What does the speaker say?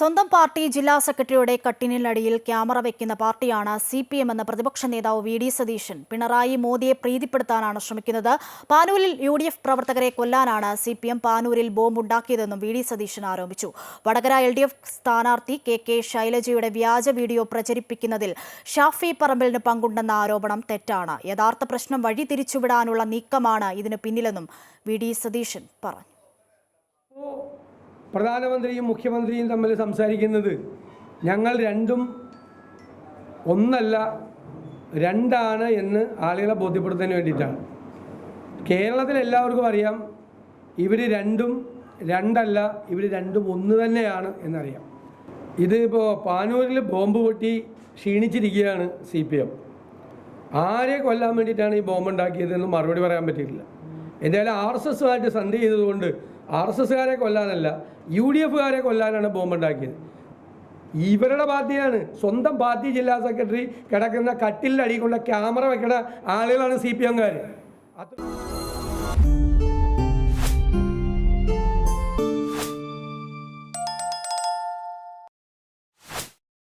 സ്വന്തം പാർട്ടി ജില്ലാ സെക്രട്ടറിയുടെ കട്ടിനിലടിയിൽ ക്യാമറ വയ്ക്കുന്ന പാർട്ടിയാണ് സി പി എം എന്ന പ്രതിപക്ഷ നേതാവ് വി ഡി സതീശൻ. പിണറായി മോദിയെ പ്രീതിപ്പെടുത്താനാണ് ശ്രമിക്കുന്നത്. പാനൂരിൽ യു ഡി എഫ് പ്രവർത്തകരെ കൊല്ലാനാണ് സി പി എം പാനൂരിൽ ബോംബുണ്ടാക്കിയതെന്നും വി ഡി സതീശൻ ആരോപിച്ചു. വടകര എൽ ഡി എഫ് സ്ഥാനാർത്ഥി കെ കെ ശൈലജയുടെ വ്യാജ വീഡിയോ പ്രചരിപ്പിക്കുന്നതിൽ ഷാഫി പറമ്പലിന് പങ്കുണ്ടെന്ന ആരോപണം തെറ്റാണ്. യഥാർത്ഥ പ്രശ്നം വഴിതിരിച്ചുവിടാനുള്ള നീക്കമാണ് ഇതിന് പിന്നിലെന്നും വി ഡി സതീശൻ പറഞ്ഞു. പ്രധാനമന്ത്രിയും മുഖ്യമന്ത്രിയും തമ്മിൽ സംസാരിക്കുന്നത് ഞങ്ങൾ രണ്ടും ഒന്നല്ല രണ്ടാണ് എന്ന് ആളുകളെ ബോധ്യപ്പെടുത്താൻ വേണ്ടിയിട്ടാണ്. കേരളത്തിൽ എല്ലാവർക്കും അറിയാം ഇവർ രണ്ടും രണ്ടല്ല ഇവർ രണ്ടും ഒന്ന് തന്നെയാണ് എന്നറിയാം. ഇതിപ്പോൾ പാനൂരിൽ ബോംബ് പൊട്ടി ക്ഷീണിച്ചിരിക്കുകയാണ് സി പി എം. ആരെ കൊല്ലാൻ വേണ്ടിയിട്ടാണ് ഈ ബോംബ് ഉണ്ടാക്കിയതെന്ന് മറുപടി പറയാൻ പറ്റിയിട്ടില്ല. എന്തായാലും ആർ എസ് എസുമായിട്ട് സന്ധി ചെയ്തതുകൊണ്ട് ആർ എസ് എസ്സുകാരെ കൊല്ലാനല്ല യു ഡി എഫുകാരെ കൊല്ലാനാണ് ബോംബുണ്ടാക്കിയത്. ഇവരുടെ പാർട്ടിയാണ് സ്വന്തം പാർട്ടി ജില്ലാ സെക്രട്ടറി കിടക്കുന്ന അടിക്കൊണ്ട ക്യാമറ വെക്കുന്ന ആളുകളാണ് സി പി എംകാർ